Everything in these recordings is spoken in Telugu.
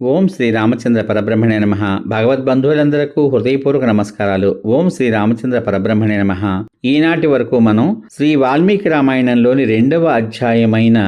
ఓం శ్రీ రామచంద్ర పరబ్రహ్మణే నమ. భగవద్బంధువులందరకు హృదయపూర్వక నమస్కారాలు. ఓం శ్రీ రామచంద్ర పరబ్రహ్మణే నమ. ఈనాటి వరకు మనం శ్రీ వాల్మీకి రామాయణంలోని రెండవ అధ్యాయమైన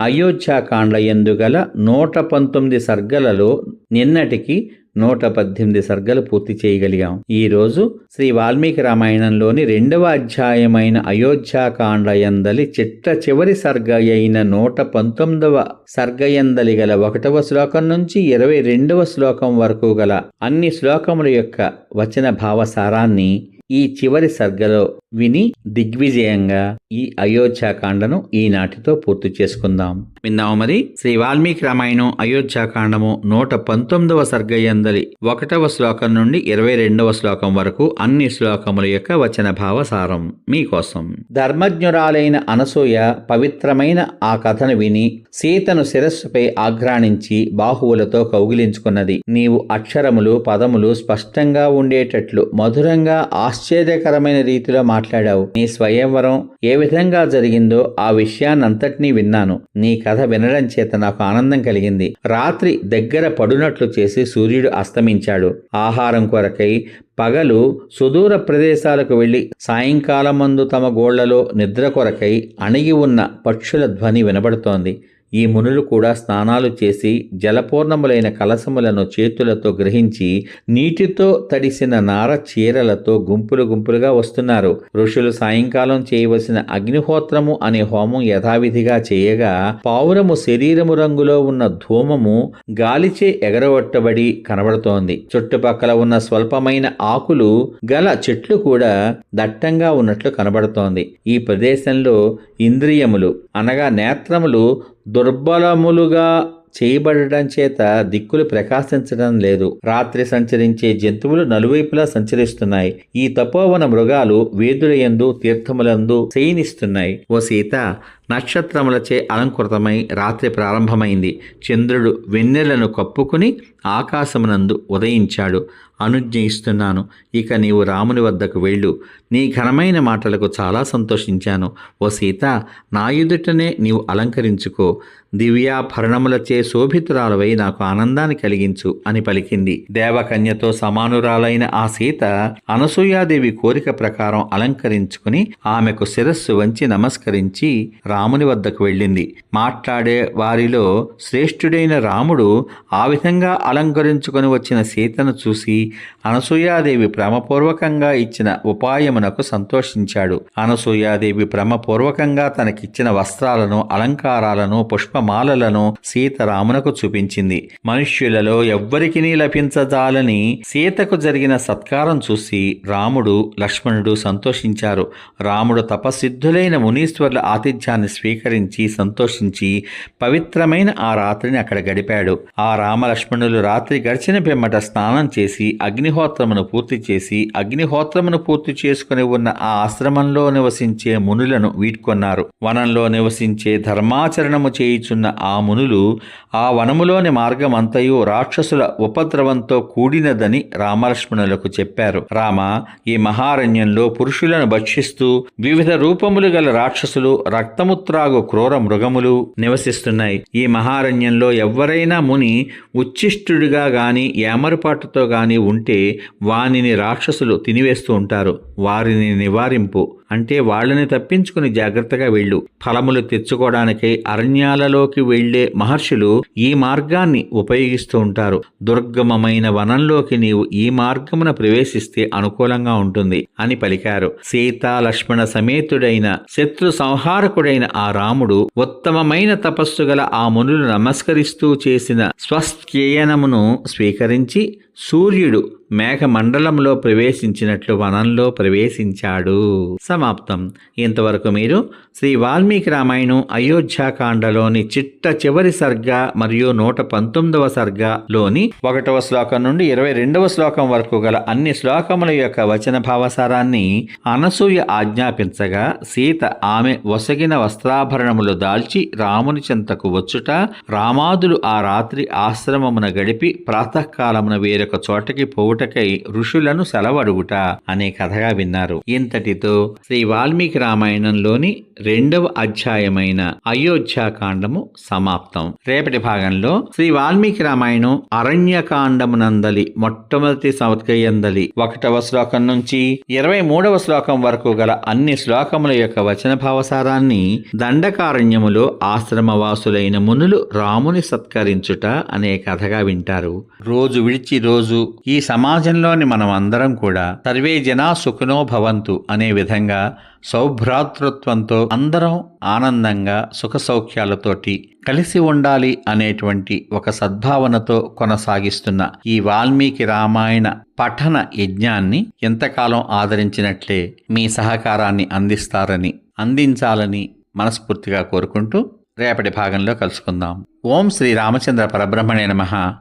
అయోధ్యాకాండ ఎందుగల నూట పంతొమ్మిది సర్గలలో నిన్నటికి నూట పద్దెనిమిది సర్గలు పూర్తి చేయగలిగాం. ఈ రోజు శ్రీ వాల్మీకి రామాయణంలోని రెండవ అధ్యాయమైన అయోధ్యాకాండ ఎందలి చిట్ట చివరి సర్గ అయిన నూట పంతొమ్మిదవ సర్గయందలి గల ఒకటవ శ్లోకం నుంచి ఇరవై రెండవ శ్లోకం వరకు గల అన్ని శ్లోకముల యొక్క వచన భావసారాన్ని ఈ చివరి సర్గలో విని దిగ్విజయంగా ఈ అయోధ్యాకాండను ఈనాటితో పూర్తి చేసుకుందాం. విన్నాము మరి. శ్రీ వాల్మీకి రామాయణం అయోధ్యాకాండము నూట పంతొమ్మిదవ సర్గయందలి ఒకటవ శ్లోకం నుండి ఇరవై రెండవ శ్లోకం వరకు అన్ని శ్లోకముల యొక్క వచన భావసారం మీకోసం. ధర్మజ్ఞురాలైన అనసూయ పవిత్రమైన ఆ కథను విని సీతను శిరస్సుపై ఆఘ్రాణించి బాహువులతో కౌగిలించుకున్నది. నీవు అక్షరములు పదములు స్పష్టంగా ఉండేటట్లు మధురంగా ఆశ్చర్యకరమైన రీతిలో మాట్లాడావు. నీ స్వయంవరం ఏ విధంగా జరిగిందో ఆ విషయాన్నంతటినీ విన్నాను. నీ కథ వినడం చేత నాకు ఆనందం కలిగింది. రాత్రి దగ్గర పడునట్లు చేసి సూర్యుడు అస్తమించాడు. ఆహారం కొరకై పగలు సుదూర ప్రదేశాలకు వెళ్ళి సాయంకాలమందు తమ గోళ్ళలో నిద్ర కొరకై అణిగి ఉన్న పక్షుల ధ్వని వినబడుతోంది. ఈ మునులు కూడా స్నానాలు చేసి జలపూర్ణములైన కలసములను చేతులతో గ్రహించి నీటితో తడిసిన నార చీరలతో గుంపులు గుంపులుగా వస్తున్నారు. ఋషులు సాయంకాలం చేయవలసిన అగ్నిహోత్రము అనే హోమం యథావిధిగా చేయగా పావురము శరీరము రంగులో ఉన్న ధూమము గాలిచే ఎగరగొట్టబడి కనబడుతోంది. చుట్టుపక్కల ఉన్న స్వల్పమైన ఆకులు గల చెట్లు కూడా దట్టంగా ఉన్నట్లు కనబడుతోంది. ఈ ప్రదేశంలో ఇంద్రియములు అనగా నేత్రములు దుర్బలములుగా చేయబడటం చేత దిక్కులు ప్రకాశించడం లేదు. రాత్రి సంచరించే జంతువులు నలువైపులా సంచరిస్తున్నాయి. ఈ తపోవన మృగాలు వేదులయందు తీర్థములందు శయనిస్తున్నాయి. ఓ సీత నక్షత్రములచే అలంకృతమై రాత్రి ప్రారంభమైంది. చంద్రుడు వెన్నెలను కప్పుకుని ఆకాశమునందు ఉదయించాడు. అనుజ్ఞ ఇస్తున్నాను ఇక నీవు రాముని వద్దకు వెళ్ళు. నీ ఘనమైన మాటలకు చాలా సంతోషించాను. ఓ సీత నా ఎదుటనే నీవు అలంకరించుకో. దివ్యాభరణములచే శోభితురాలవై నాకు ఆనందాన్ని కలిగించు అని పలికింది. దేవకన్యతో సమానురాలైన ఆ సీత అనసూయాదేవి కోరిక ప్రకారం అలంకరించుకుని ఆమెకు శిరస్సు వంచి నమస్కరించి రా రాముని వద్దకు వెళ్ళింది. మాట్లాడే వారిలో శ్రేష్ఠుడైన రాముడు ఆ విధంగా అలంకరించుకొని వచ్చిన సీతను చూసి అనసూయాదేవి ప్రేమపూర్వకంగా ఇచ్చిన ఉపాయమునకు సంతోషించాడు. అనసూయాదేవి ప్రేమపూర్వకంగా తనకిచ్చిన వస్త్రాలను అలంకారాలను పుష్పమాలలను సీత రామునకు చూపించింది. మనుష్యులలో ఎవ్వరికి లభించజాలని సీతకు జరిగిన సత్కారం చూసి రాముడు లక్ష్మణుడు సంతోషించారు. రాముడు తపసిద్ధులైన మునీశ్వర్ల ఆతిథ్యాన్ని స్వీకరించి సంతోషించి పవిత్రమైన ఆ రాత్రిని అక్కడ గడిపాడు. ఆ రామలక్ష్మణులు రాత్రి గడిచిన పిమ్మట స్నానం చేసి అగ్నిహోత్రమును పూర్తి చేసి అగ్నిహోత్రమును పూర్తి చేసుకుని ఉన్న ఆ ఆశ్రమంలో నివసించే మునులను వీడ్కొన్నారు. వనంలో నివసించే ధర్మాచరణము చేయుచున్న ఆ మునులు ఆ వనములోని మార్గమంతయు రాక్షసుల ఉపద్రవంతో కూడినదని రామలక్ష్మణులకు చెప్పారు. రామ ఈ మహారణ్యంలో పురుషులను భక్షిస్తూ వివిధ రూపములు గల రాక్షసులు రక్తము రక్తముత్రాగు క్రూర మృగములు నివసిస్తున్నాయి. ఈ మహారణ్యంలో ఎవ్వరైనా ముని ఉచ్చిష్టుడిగా గాని ఏమరుపాటుతో గాని ఉంటే వానిని రాక్షసులు తినివేస్తూ ఉంటారు. వారిని నివారింపు. అంటే వాళ్ళని తప్పించుకుని జాగ్రత్తగా వెళ్ళు. ఫలములు తెచ్చుకోవడానికై అరణ్యాలలోకి వెళ్ళే మహర్షులు ఈ మార్గాన్ని ఉపయోగిస్తూ ఉంటారు. దుర్గమమైన వనంలోకి నీవు ఈ మార్గమున ప్రవేశిస్తే అనుకూలంగా ఉంటుంది అని పలికారు. సీతా లక్ష్మణ సమేతుడైన శత్రు సంహారకుడైన ఆ రాముడు ఉత్తమమైన తపస్సు గల ఆ మునులు నమస్కరిస్తూ చేసిన స్వస్థ్యయనమును స్వీకరించి సూర్యుడు మేఘమండలంలో ప్రవేశించినట్లు వనంలో ప్రవేశించాడు. సమాప్తం. ఇంతవరకు మీరు శ్రీ వాల్మీకి రామాయణం అయోధ్యాకాండలోని చిట్ట చివరి సర్గ మరియు నూట పంతొమ్మిదవ సర్గలోని ఒకటవ శ్లోకం నుండి ఇరవై రెండవ శ్లోకం వరకు గల అన్ని శ్లోకముల యొక్క వచన భావసారాన్ని అనసూయ ఆజ్ఞాపించగా సీత ఆమె వసగిన వస్త్రాభరణములు దాల్చి రాముని చెంతకు వచ్చుట రామాదులు ఆ రాత్రి ఆశ్రమమున గడిపి ప్రాతకాలమున వేరొక చోటకి పోవుటకై ఋషులను సెలవడుగుట అనే కథగా విన్నారు. ఇంతటితో శ్రీ వాల్మీకి రామాయణంలోని రెండవ అధ్యాయమైన అయోధ్యాకాండము సమాప్తం. రేపటి భాగంలో శ్రీ వాల్మీకి రామాయణం అరణ్యకాండమునందలి మొట్టమొదటి సంవత్కయందలి ఒకటవ శ్లోకం నుంచి ఇరవై మూడవ శ్లోకం వరకు గల అన్ని శ్లోకముల యొక్క వచన భావసారాన్ని దండకారణ్యములో ఆశ్రమవాసులైన మునులు రాముని సత్కరించుట అనే కథగా వింటారు. రోజు విడిచి రోజు ఈ సమాజంలోని మనం అందరం కూడా సర్వే జనా సుఖనో భవంతు అనే విధంగా సౌభ్రాతృత్వంతో అందరం ఆనందంగా సుఖ సౌఖ్యాలతోటి కలిసి ఉండాలి అనేటువంటి ఒక సద్భావనతో కొనసాగిస్తున్న ఈ వాల్మీకి రామాయణ పఠన యజ్ఞాన్ని ఎంతకాలం ఆదరించినట్లే మీ సహకారాన్ని అందిస్తారని అందించాలని మనస్ఫూర్తిగా కోరుకుంటూ రేపటి భాగంలో కలుసుకుందాం. ఓం శ్రీ రామచంద్ర పరబ్రహ్మణే నమ.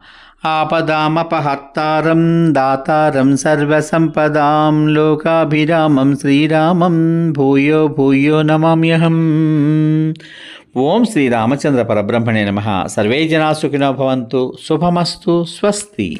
ఆపదామపహర్తారం దాతారం సర్వసంపదాం లోకాభిరామం శ్రీరామం భూయో భూయో నమామ్యహం. ఓం శ్రీ రామచంద్ర పరబ్రహ్మణే నమ. సర్వే జనా సుఖినో భవంతు. శుభమస్తు. స్వస్తి.